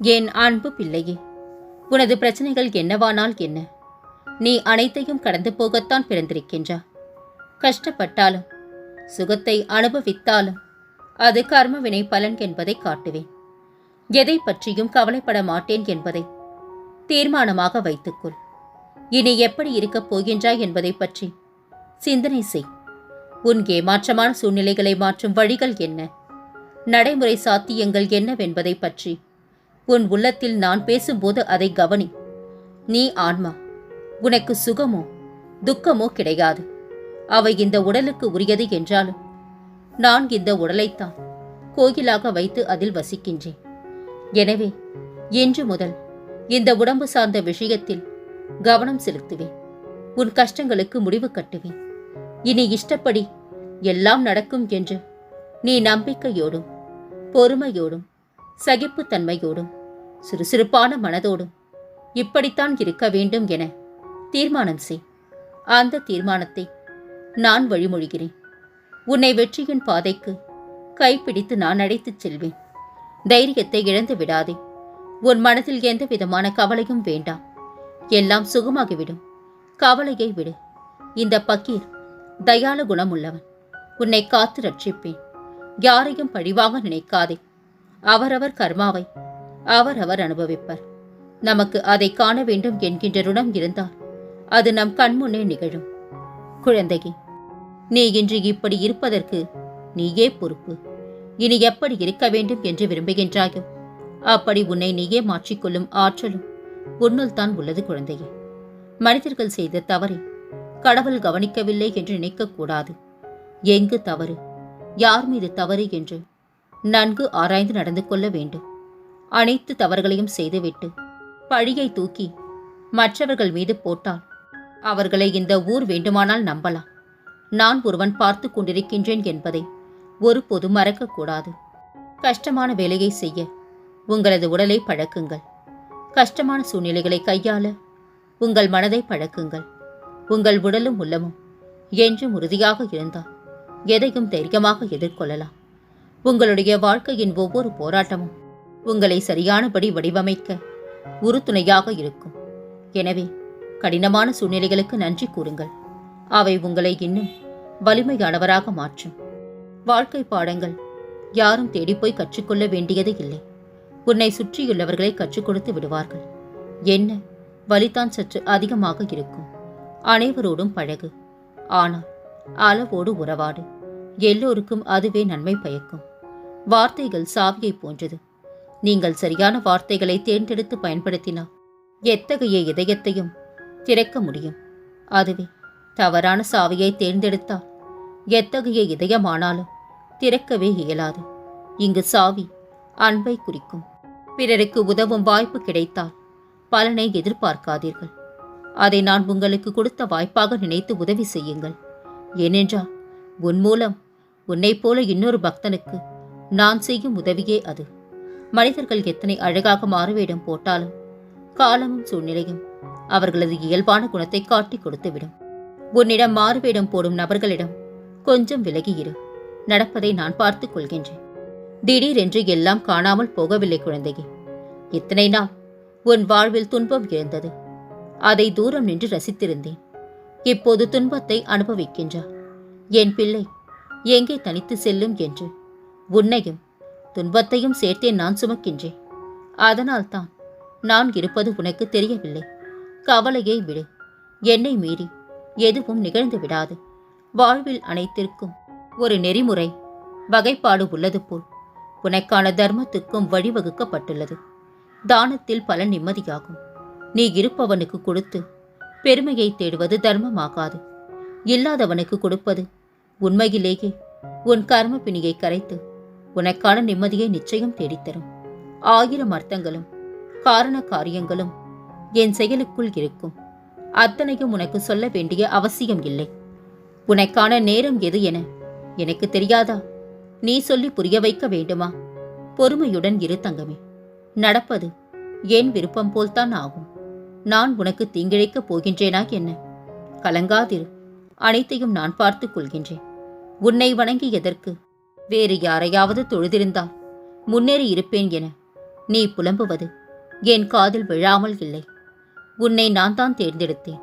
என் அன்பு பிள்ளையே உனது பிரச்சனைகள் என்னவானால் என்ன? நீ அனைத்தையும் கடந்து போகத்தான் பிறந்திருக்கின்றா. கஷ்டப்பட்டாலும் சுகத்தை அனுபவித்தாலும் அது கர்மவினை பலன் என்பதை காட்டுவேன். எதை பற்றியும் கவலைப்பட மாட்டேன் என்பதை தீர்மானமாக வைத்துக்கொள். இனி எப்படி இருக்கப் போகின்றாய் என்பதை பற்றி சிந்தனை செய். உன் ஏமாற்றமான சூழ்நிலைகளை மாற்றும் வழிகள் என்ன? நடைமுறை சாத்தியங்கள் என்னவென்பதை பற்றி உன் உள்ளத்தில் நான் பேசும்போது அதை கவனி. நீ ஆன்மா. உனக்கு சுகமோ துக்கமோ கிடையாது. அவை இந்த உடலுக்கு உரியது என்றாலும் நான் இந்த உடலைத்தான் கோயிலாக வைத்து அதில் வசிக்கின்றேன். எனவே இன்று முதல் இந்த உடம்பு சார்ந்த விஷயத்தில் கவனம் செலுத்துவேன். உன் கஷ்டங்களுக்கு முடிவு கட்டுவேன். இனி இஷ்டப்படி எல்லாம் நடக்கும் என்று நீ நம்பிக்கையோடும் பொறுமையோடும் சகிப்புத்தன்மையோடும் சுறுசுறுப்பான மனதோடும் இப்படித்தான் இருக்க வேண்டும் என தீர்மானம் செய். அந்த தீர்மானத்தை நான் வழிமொழிகிறேன். உன்னை வெற்றியின் பாதைக்கு கைப்பிடித்து நான் அழைத்துச் செல்வேன். தைரியத்தை இழந்து விடாதே. உன் மனதில் எந்த விதமான கவலையும் வேண்டாம். எல்லாம் சுகமாகிவிடும். கவலையை விடு. இந்த பக்கீர் தயால குணமுள்ளவன். உன்னை காத்து ரட்சிப்பேன். யாரையும் பழிவாக நினைக்காதே. அவரவர் கர்மாவை. அவரவர் அனுபவிப்பர். நமக்கு அதை காண வேண்டும் என்கின்ற ருணம் இருந்தால் அது நம் கண்முன்னே நிகழும். குழந்தையே நீ இன்று இப்படி இருப்பதற்கு நீயே பொறுப்பு. இனி எப்படி இருக்க வேண்டும் என்று விரும்புகின்றாயோ அப்படி உன்னை நீயே மாற்றிக்கொள்ளும் ஆற்றலும் உன்னுள் தான் உள்ளது குழந்தையே. மனிதர்கள் செய்த தவறை கடவுள் கவனிக்கவில்லை என்று நினைக்கக்கூடாது. எங்கு தவறு? யார் மீது தவறு என்று நன்கு ஆராய்ந்து நடந்து கொள்ள வேண்டும். அனைத்து தவறுகளையும் செய்துவிட்டு பழியை தூக்கி மற்றவர்கள் மீது போட்டால் அவர்களை இந்த ஊர் வேண்டுமானால் நம்பலாம். நான் ஒருவன் பார்த்து கொண்டிருக்கின்றேன் என்பதை ஒருபோது மறக்கக்கூடாது கஷ்டமான வேலையை செய்ய உங்களது உடலை பழக்குங்கள். கஷ்டமான சூழ்நிலைகளை கையாள உங்கள் மனதை பழக்குங்கள். உங்கள் உடலும் உள்ளமும் என்றும் உறுதியாக இருந்தால் எதையும் தைரியமாக எதிர்கொள்ளலாம். உங்களுடைய வாழ்க்கையின் ஒவ்வொரு போராட்டமும் உங்களை சரியானபடி வடிவமைக்க உறுதுணையாக இருக்கும். எனவே கடினமான சூழ்நிலைகளுக்கு நன்றி கூறுங்கள். அவை உங்களை இன்னும் வலிமையானவராக மாற்றும். வாழ்க்கை பாடங்கள் யாரும் தேடிப்போய் கற்றுக்கொள்ள வேண்டியது இல்லை. உன்னை சுற்றியுள்ளவர்களை கற்றுக் கொடுத்து விடுவார்கள். என்ன? வலிதான் சற்று அதிகமாக இருக்கும். அனைவரோடும் பழகு. ஆனால் அளவோடு உறவாடு. எல்லோருக்கும் அதுவே நன்மை பயக்கும். வார்த்தைகள் சாவியை போன்றது. நீங்கள் சரியான வார்த்தைகளை தேர்ந்தெடுத்து பயன்படுத்தினால் எத்தகைய இதயத்தையும் திறக்க முடியும்? அதுவே தவறான சாவியை தேர்ந்தெடுத்தால் எத்தகைய இதயமானாலும் திறக்கவே இயலாது. இங்கு சாவி அன்பை குறிக்கும். பிறருக்கு உதவும் வாய்ப்பு கிடைத்தால் பலனை எதிர்பார்க்காதீர்கள். அதை நான் உங்களுக்கு கொடுத்த வாய்ப்பாக நினைத்து உதவி செய்யுங்கள். ஏனென்றால் உன் மூலம் உன்னைப் போல இன்னொரு பக்தனுக்கு நான் செய்யும் உதவியே அது. மனிதர்கள் எத்தனை அழகாக மாறுவேடம் போட்டாலும் காலமும் சூழ்நிலையும் அவர்களது இயல்பான குணத்தை காட்டிக் கொடுத்துவிடும். உன்னிடம் மாறுவேடம் போடும் நபர்களிடம் கொஞ்சம் விலகி இரு. நடப்பதை நான் பார்த்துக் கொள்கின்றேன். திடீரென்று எல்லாம் காணாமல் போகவில்லை குழந்தையே. இத்தனை நாள் உன் வாழ்வில் துன்பம் இருந்தது அதை தூரம் நின்று ரசித்திருந்தேன். இப்போது துன்பத்தை அனுபவிக்கின்றார் என் பிள்ளை எங்கே தனித்து செல்லும் என்று உன்னையும் துன்பத்தையும் சேர்த்தே நான் சுமக்கின்றேன். அதனால்தான் நான் இருப்பது உனக்கு தெரியவில்லை. கவலையை விடு. என்னை மீறி எதுவும் நிகழ்ந்து விடாது. வாழ்வில் அனைத்திற்கும் ஒரு நெறிமுறை வகைப்பாடு உள்ளது போல் உனக்கான தர்மத்துக்கும் வழிவகுக்கப்பட்டுள்ளது. தானத்தில் பல நிம்மதியாகும். நீ இருப்பவனுக்கு கொடுத்து பெருமையை தேடுவது தர்மமாகாது. இல்லாதவனுக்கு கொடுப்பது உண்மையிலேயே உன் கர்ம பிணியை கரைத்து உனக்கான நிம்மதியை நிச்சயம் தேடித்தரும். ஆயிரம் அர்த்தங்களும் காரண காரியங்களும் என் செயலுக்குள் இருக்கும். அத்தனையும் உனக்கு சொல்ல வேண்டிய அவசியம் இல்லை. உனக்கான நேரம் எது என எனக்கு தெரியாதா? நீ சொல்லி புரிய வைக்க வேண்டுமா? பொறுமையுடன் இரு தங்கமே. நடப்பது என் விருப்பம் போல்தான் ஆகும். நான் உனக்கு தீங்கிழைக்கப் போகின்றேனா என்ன? கலங்காதிரு. அனைத்தையும் நான் பார்த்துக் கொள்கின்றேன். உன்னை வணங்கி எதற்கு வேறு யாரையாவது தொழுதிருந்தால் முன்னேறி இருப்பேன் என நீ புலம்புவது என் காதில் விழாமல் இல்லை. உன்னை நான் தான் தேர்ந்தெடுத்தேன்.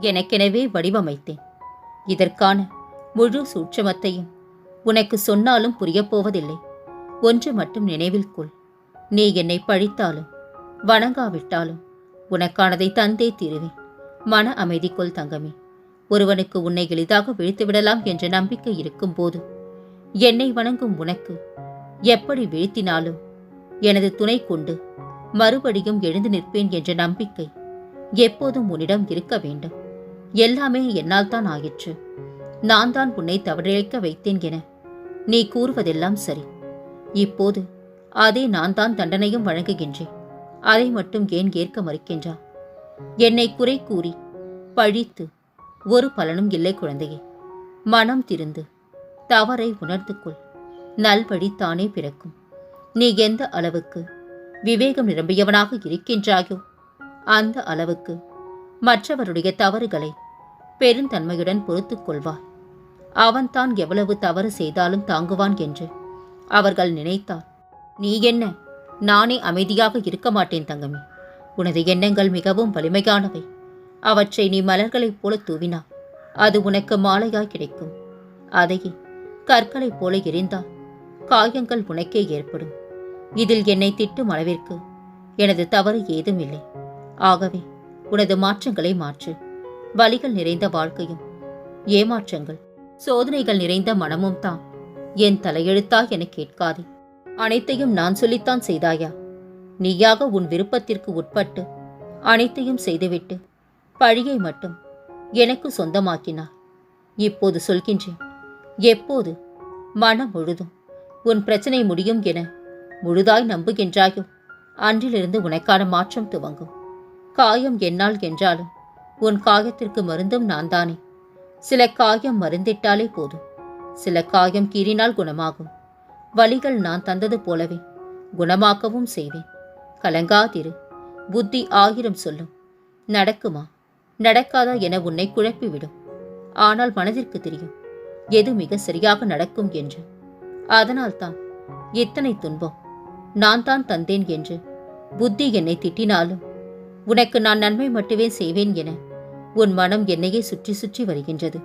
எனக்கெனவே வடிவமைத்தேன். இதற்கான முழு சூட்சமத்தையும் உனக்கு சொன்னாலும் புரியப்போவதில்லை ஒன்று மட்டும் நினைவில் கொள். நீ என்னை பழித்தாலும் வணங்காவிட்டாலும் உனக்கானதை தந்தே தீருவேன். மன அமைதிக்குள் தங்கமே. ஒருவனுக்கு உன்னை எளிதாக விழித்துவிடலாம் என்ற நம்பிக்கை இருக்கும்போது என்னை வணங்கும் உனக்கு. எப்படி வீழ்த்தினாலும் எனது துணை கொண்டு மறுபடியும் எழுந்து நிற்பேன் என்ற நம்பிக்கை எப்போதும் உன்னிடம் இருக்க வேண்டும். எல்லாமே என்னால் தான் ஆயிற்று. நான் தான் உன்னை தவறிழைக்க வைத்தேன் என நீ கூறுவதெல்லாம் சரி. இப்போது அதே நான் தான் தண்டனையும் வழங்குகின்றேன். அதை மட்டும் ஏன் ஏற்க மறுக்கின்றா? என்னை குறை கூறி பழித்து ஒரு பலனும் இல்லை குழந்தையே. மனம் திருந்து தவறை உணர்ந்து கொள் நல்வழி தானே பிறக்கும். நீ எந்த அளவுக்கு விவேகம் நிரம்பியவனாக இருக்கின்றாயோ அந்த அளவுக்கு மற்றவருடைய தவறுகளை பெருந்தன்மையுடன் பொறுத்து கொள்வார் அவன்தான் எவ்வளவு தவறு செய்தாலும் தாங்குவான் என்று அவர்கள் நினைத்தார். நீ என்ன? நானே அமைதியாக இருக்க மாட்டேன் தங்கமே. உனது எண்ணங்கள் மிகவும் வலிமையானவை. அவற்றை நீ மலர்களைப் போல தூவினா அது உனக்கு மாலையாய் கிடைக்கும். அதையே கற்களைப் போல எரிந்தால் காயங்கள் உனக்கே ஏற்படும். இதில் என்னை திட்டும் அளவிற்கு எனது தவறு ஏதும் இல்லை. ஆகவே உனது மாற்றங்களை மாற்று. வலிகள் நிறைந்த வாழ்க்கையும் ஏமாற்றங்கள் சோதனைகள் நிறைந்த மனமும் தான் என் தலையெழுத்தா என கேட்காதே. அனைத்தையும் நான் சொல்லித்தான் செய்தாயா? நீயாக உன் விருப்பத்திற்கு உட்பட்டு அனைத்தையும் செய்துவிட்டு பழியை மட்டும் எனக்கு சொந்தமாக்கினார் இப்போது சொல்கின்றேன். எப்போது? மனம் முழுதும். உன் பிரச்சனை முடியும் என முழுதாய் நம்புகின்றாயோ? அன்றிலிருந்து உனக்கான மாற்றம் துவங்கும். காயம் என்னால் என்றாலும் உன் காயத்திற்கு மருந்தும் நான் தானே சில காயம் மருந்திட்டாலே போதும். சில காயம் கீறினால் குணமாகும். வலிகள் நான் தந்தது போலவே குணமாக்கவும் செய்வேன். கலங்காதிரு. புத்தி ஆயிரம் சொல்லும். நடக்குமா? நடக்காதா என உன்னை குழப்பிவிடும். ஆனால் மனதிற்கு தெரியும். எது மிக சரியாக நடக்கும் என்று. அதனால்தான் இத்தனை துன்பம். நான் தான் தந்தேன் என்று. புத்தி என்னை திட்டினாலும் உனக்கு நான் நன்மை மட்டுமே செய்வேன் என உன் மனம் என்னையே சுற்றி சுற்றி வருகின்றது.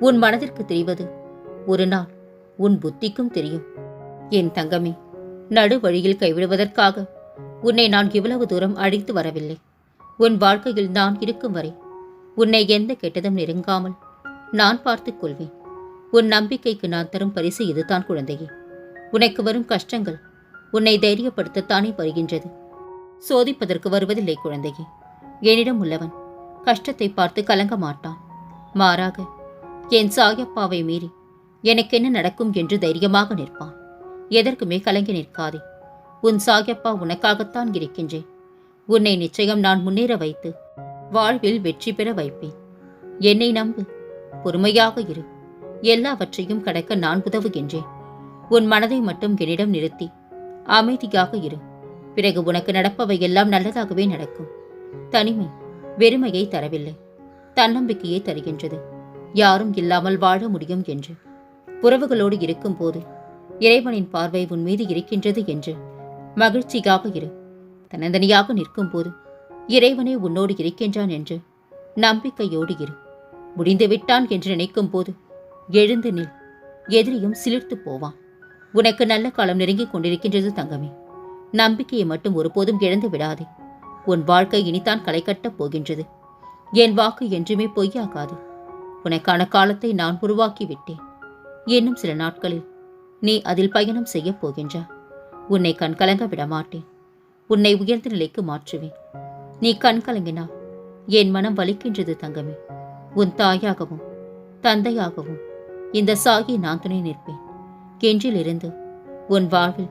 உன் மனதிற்கு தெரிவது ஒரு நாள் உன் புத்திக்கும் தெரியும். என் தங்கமே நடு வழியில் கைவிடுவதற்காக உன்னை நான் இவ்வளவு தூரம் அழைத்து வரவில்லை. உன் வாழ்க்கையில் நான் இருக்கும் வரை உன்னை எந்த கெட்டதும் நெருங்காமல் நான் பார்த்துக் கொள்வேன். உன் நம்பிக்கைக்கு நான் தரும் பரிசு இதுதான் குழந்தையே. உனக்கு வரும் கஷ்டங்கள் உன்னை தைரியப்படுத்தத்தானே வருகின்றது. சோதிப்பதற்கு வருவதில்லை குழந்தையே. என்னிடம் உள்ளவன் கஷ்டத்தை பார்த்து கலங்க மாட்டான். மாறாக என் சாயப்பாவை மீறி எனக்கென்ன நடக்கும் என்று தைரியமாக நிற்பான். எதற்குமே கலங்கி நிற்காதே. உன் சாயப்பா உனக்காகத்தான் இருக்கின்றேன். உன்னை நிச்சயம் நான் முன்னேற வைத்து வாழ்வில் வெற்றி பெற வைப்பேன். என்னை நம்பு பொறுமையாக இரு. எல்லாவற்றையும் கடக்க நான் உதவுகின்றேன் உன் மனதை மட்டும் என்னிடம் நிறுத்தி அமைதியாக இரு. பிறகு உனக்கு நடப்பவை எல்லாம் நல்லதாகவே நடக்கும். தனிமை வெறுமையை தரவில்லை. தன்னம்பிக்கையை தருகின்றது. யாரும் இல்லாமல் வாழ முடியும் என்று. உறவுகளோடு இருக்கும்போது இறைவனின் பார்வை உன் மீது இருக்கின்றது என்று. மகிழ்ச்சியாக இரு. தன்னந்தனியாக நிற்கும்போது இறைவனே உன்னோடு இருக்கின்றான் என்று. நம்பிக்கையோடு இரு. முடிந்து விட்டான் என்று நினைக்கும் போது எழுந்து நில். எதிரியும் சிலிர்த்து போவான். உனக்கு நல்ல காலம் நெருங்கிக் கொண்டிருக்கின்றது தங்கமே. நம்பிக்கையை மட்டும் ஒருபோதும் இழந்து விடாதே. உன் வாழ்க்கை இனித்தான் களை கட்டப் போகின்றது. என் வாக்கு என்றுமே பொய்யாகாது. உனக்கான காலத்தை நான் உருவாக்கி விட்டேன். இன்னும் சில நாட்களில் நீ அதில் பயணம் செய்யப் போகின்றா உன்னை கண்கலங்க விடமாட்டேன் உன்னை உயர்ந்த நிலைக்கு மாற்றுவேன். நீ கண்கலங்கினா என் மனம் வலிக்கின்றது தங்கமே. உன் தாயாகவும் தந்தையாகவும் இந்த சாகி நான் துணை நிற்பேன். கென்றிலிருந்து உன் வாழ்வில்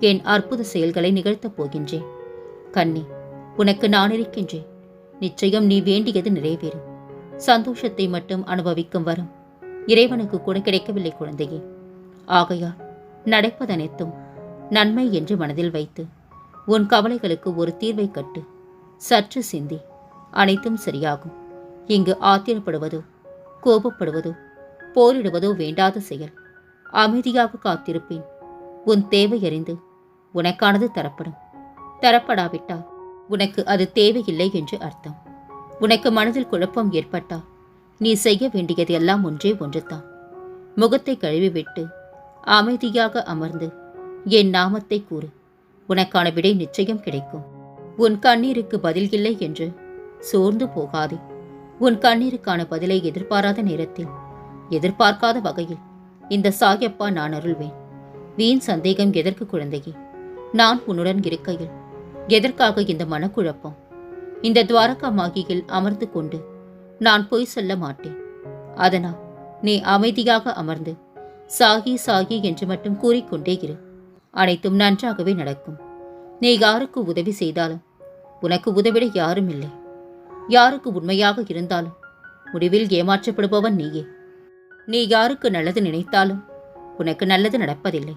என் அற்புத செயல்களை நிகழ்த்தப் போகின்றேன். கண்ணி உனக்கு நான் இருக்கின்றேன். நிச்சயம் நீ வேண்டியது நிறைவேறும். சந்தோஷத்தை மட்டும் அனுபவிக்கும் வரும். இறைவனுக்கு கூட கிடைக்கவில்லை குழந்தையே. ஆகையால் நடப்பதனைத்தும் நன்மை என்று மனதில் வைத்து உன் கவலைகளுக்கு ஒரு தீர்வை கட்டு. சற்று சிந்தி அனைத்தும் சரியாகும். இங்கு ஆத்திரப்படுவதோ கோபப்படுவதோ போரிடுவதோ வேண்டாத செயல். அமைதியாக காத்திருப்பேன். உன் தேவை அறிந்து உனக்கானது தரப்படும். தரப்படாவிட்டால் உனக்கு அது தேவையில்லை என்று அர்த்தம். உனக்கு மனதில் குழப்பம் ஏற்பட்டால் நீ செய்ய வேண்டியது எல்லாம் ஒன்றே ஒன்றுதான். முகத்தை கழுவிவிட்டு அமைதியாக அமர்ந்து என் நாமத்தை கூறு. உனக்கான விடை நிச்சயம் கிடைக்கும். உன் கண்ணீருக்கு பதில் இல்லை என்று சோர்ந்து போகாதே. உன் கண்ணீருக்கான பதிலை எதிர்பாராத நேரத்தில் எதிர்பார்க்காத வகையில். இந்த சாயப்பா நான் அருள்வேன். வீண் சந்தேகம் எதற்கு குழந்தையே? நான் உன்னுடன் இருக்கையில். எதற்காக இந்த மனக்குழப்பம்? இந்த துவாரகா மாகியில் அமர்ந்து கொண்டு நான் பொய் சொல்ல மாட்டேன். அதனால் நீ அமைதியாக அமர்ந்து சாகி சாகி என்று மட்டும் கூறிக்கொண்டே இரு. அனைத்தும் நன்றாகவே நடக்கும். நீ யாருக்கு உதவி செய்தாலும் உனக்கு உதவிட யாரும் இல்லை. யாருக்கு உண்மையாக இருந்தாலும் முடிவில் ஏமாற்றப்படுபவன் நீயே. நீ யாருக்கு நல்லது நினைத்தாலும் உனக்கு நல்லது நடப்பதில்லை.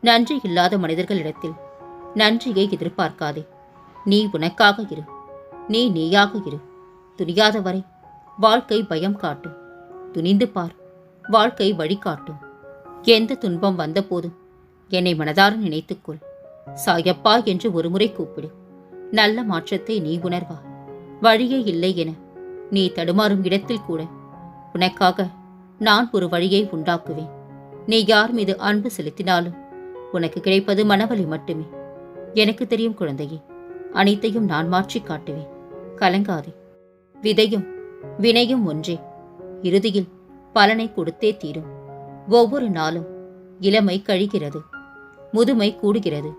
நன்றி இல்லாத மனிதர்களிடத்தில் நன்றியை எதிர்பார்க்காதே. நீ உனக்காக இரு. நீ நீயாக இரு. துணியாத வரை வாழ்க்கை பயம் காட்டும் துணிந்து பார். வாழ்க்கை வழிகாட்டும் எந்த துன்பம் வந்தபோதும் என்னை மனதார நினைத்துக்கொள். சாயப்பா என்று ஒருமுறை கூப்பிடு. நல்ல மாற்றத்தை நீ உணர்வா. வழியே இல்லை என நீ தடுமாறும் இடத்தில் கூட உனக்காக நான் ஒரு வழியை உண்டாக்குவேன். நீ யார் மீது அன்பு செலுத்தினாலும் உனக்கு கிடைப்பது மனவலி மட்டுமே. எனக்கு தெரியும் குழந்தையே அனைத்தையும் நான் மாற்றி காட்டுவேன். கலங்காதே. விதையும் வினையும் ஒன்றே. இறுதியில் பலனை கொடுத்தே தீரும். ஒவ்வொரு நாளும் இளமை கழிகிறது முதுமை கூடுகிறது.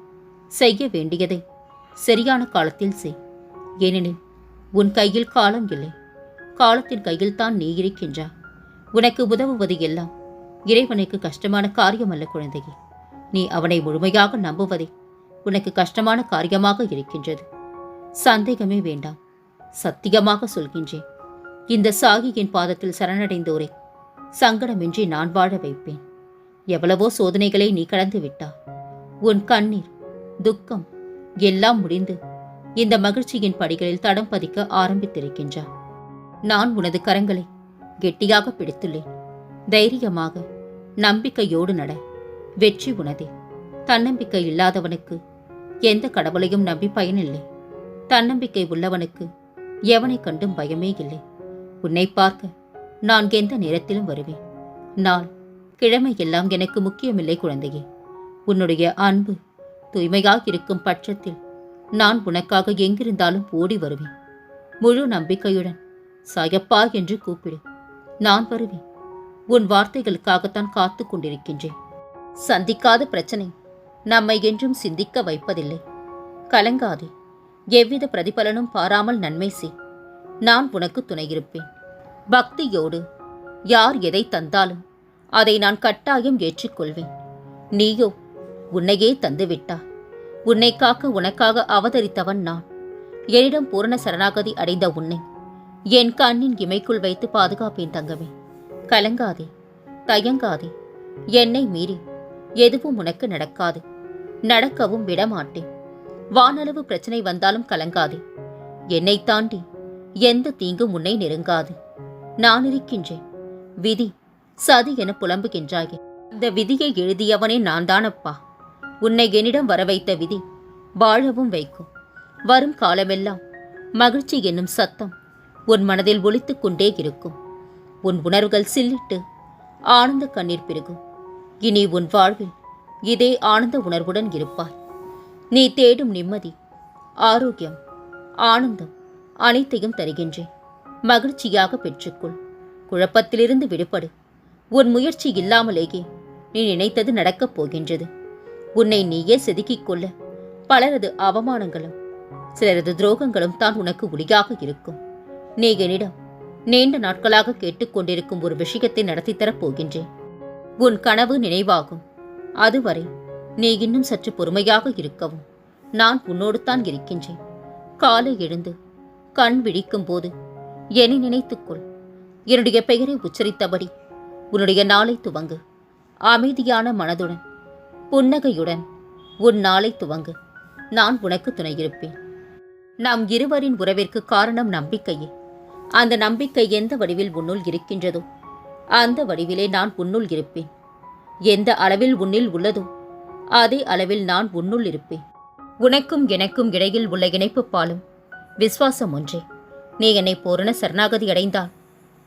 செய்ய வேண்டியதை சரியான காலத்தில் செய். ஏனெனில் உன் கையில் காலம் இல்லை. காலத்தின் கையில் தான் நீ இருக்கின்றாய் உனக்கு உதவுவது எல்லாம் இறைவனுக்கு கஷ்டமான காரியம் அல்ல குழந்தையே. நீ அவனை முழுமையாக நம்புவதே உனக்கு கஷ்டமான காரியமாக இருக்கின்றது. சந்தேகமே வேண்டாம் சத்தியமாக சொல்கின்றேன். இந்த சாகியின் பாதத்தில் சரணடைந்தோரை சங்கடமின்றி நான் வாழ வைப்பேன். எவ்வளவோ சோதனைகளை நீ கடந்து விட்டா உன் கண்ணீர் துக்கம் எல்லாம் முடிந்து இந்த மகிழ்ச்சியின் படிகளில் தடம் பதிக்க ஆரம்பித்திருக்கின்றார் நான் உனது கரங்களை கெட்டியாக பிடித்துள்ளேன் தைரியமாக நம்பிக்கையோடு நட. வெற்றி உனதே. தன்னம்பிக்கை இல்லாதவனுக்கு எந்த கடவுளையும் நம்பி பயனில்லை. தன்னம்பிக்கை உள்ளவனுக்கு எவனை கண்டும் பயமே இல்லை. உன்னை பார்க்க நான் எந்த நேரத்திலும் வருவேன். நாள் கிழமை எல்லாம் எனக்கு முக்கியமில்லை குழந்தையே. உன்னுடைய அன்பு தூய்மையாக இருக்கும் பட்சத்தில் நான் உனக்காக எங்கிருந்தாலும் ஓடி வருவேன். முழு நம்பிக்கையுடன் சாயப்பா என்று கூப்பிடு. நான் வருவேன். உன் வார்த்தைகளுக்காகத்தான் காத்து கொண்டிருக்கின்றேன். சந்திக்காத பிரச்சனை நம்மை என்றும் சிந்திக்க வைப்பதில்லை. கலங்காதே. எவ்வித பிரதிபலனும் பாராமல் நன்மை செய். நான் உனக்கு துணையிருப்பேன். பக்தியோடு யார் எதை தந்தாலும் அதை நான் கட்டாயம் ஏற்றுக்கொள்வேன். நீயோ உன்னையே தந்துவிட்டா உன்னை காக்க உனக்காக அவதரித்தவன் நான். என்னிடம் பூரண சரணாகதி அடைந்த உன்னை என் கண்ணின் இமைக்குள் வைத்து பாதுகாப்பேன் தங்கமே. கலங்காதே தயங்காதே. என்னை மீறி எதுவும் உனக்கு நடக்காது. நடக்கவும் விடமாட்டேன். வானளவு பிரச்சனை வந்தாலும் கலங்காதே. என்னை தாண்டி எந்த தீங்கும் உன்னை நெருங்காது. நான் இருக்கின்றேன். விதி சதி என புலம்புகின்றாயே. இந்த விதியை எழுதியவனே நான் தானப்பா உன்னை என்னிடம் வர வைத்த விதி வாழவும் வைக்கும். வரும் காலமெல்லாம் மகிழ்ச்சி என்னும் சத்தம் உன் மனதில் ஒலித்துக் கொண்டே இருக்கும். உன் உணர்வுகள் சில்லிட்டு ஆனந்த கண்ணீர் பெருகும். இனி உன் வாழ்வில் இதே ஆனந்த உணர்வுடன் இருப்பாய். நீ தேடும் நிம்மதி ஆரோக்கியம் ஆனந்தம் அனைத்தையும் தருகின்றேன். மகிழ்ச்சியாக பெற்றுக்கொள். குழப்பத்திலிருந்து விடுபடு. உன் முயற்சி இல்லாமலேயே நீ நினைத்தது நடக்கப் போகின்றது. உன்னை நீயே செதுக்கிக் கொள்ள பலரது அவமானங்களும் சிலரது துரோகங்களும் தான் உனக்கு ஒளியாக இருக்கும். நீ என்னிடம் நீண்ட நாட்களாக கேட்டுக்கொண்டிருக்கும் ஒரு விஷயத்தை நடத்தித்தரப் போகின்றேன். உன் கனவு நினைவாகும். அதுவரை நீ இன்னும் சற்று பொறுமையாக இருக்கவும். நான் உன்னோடு தான் இருக்கின்றேன். காலை எழுந்து கண் விழிக்கும் போது என்னை நினைத்துக்கொள் என்னுடைய பெயரை உச்சரித்தபடி உன்னுடைய நாளை துவங்கு. அமைதியான மனதுடன் புன்னகையுடன் உன் நாளை துவங்கு. நான் உனக்கு துணையிருப்பேன் நாம் இருவரின் உறவிற்கு காரணம் நம்பிக்கையே. அந்த நம்பிக்கை எந்த வடிவில் உன்னுள் இருக்கின்றதோ அந்த வடிவிலே நான் உன்னுள் இருப்பேன். எந்த அளவில் உன்னில் உள்ளதோ அதே அளவில் நான் உன்னுள் இருப்பேன். உனக்கும் எனக்கும் இடையில் உள்ள இணைப்பு பாலும் விஸ்வாசம் ஒன்றே. நீ என்னை பூரண சரணாகதி அடைந்தால்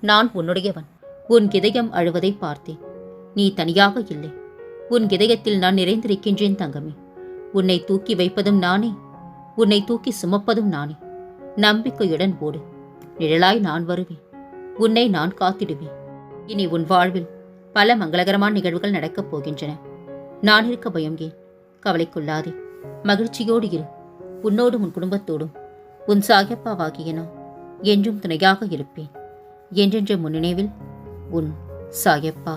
நான் உன்னுடையவன். உன் இதயம் அழுவதை பார்த்தேன். நீ தனியாக இல்லை. உன் இதயத்தில் நான் நிறைந்திருக்கின்றேன் தங்கமே. உன்னை தூக்கி வைப்பதும் நானே. உன்னை தூக்கி சுமப்பதும் நானே. நம்பிக்கையுடன் ஓடு. நிழலாய் நான் வருவேன். உன்னை நான் காத்திடுவேன். இனி உன் வாழ்வில் பல மங்களகரமான நிகழ்வுகள் நடக்கப் போகின்றன. நான் இருக்க பயம் ஏன்? கவலைக்குள்ளாதே. மகிழ்ச்சியோடு இரு. உன்னோடும் உன் குடும்பத்தோடும். உன் சாயப்பாவாகிய நான் என்றும் துணையாக இருப்பேன். என்றென்ற முன்னினைவில் உன் சாயப்பா.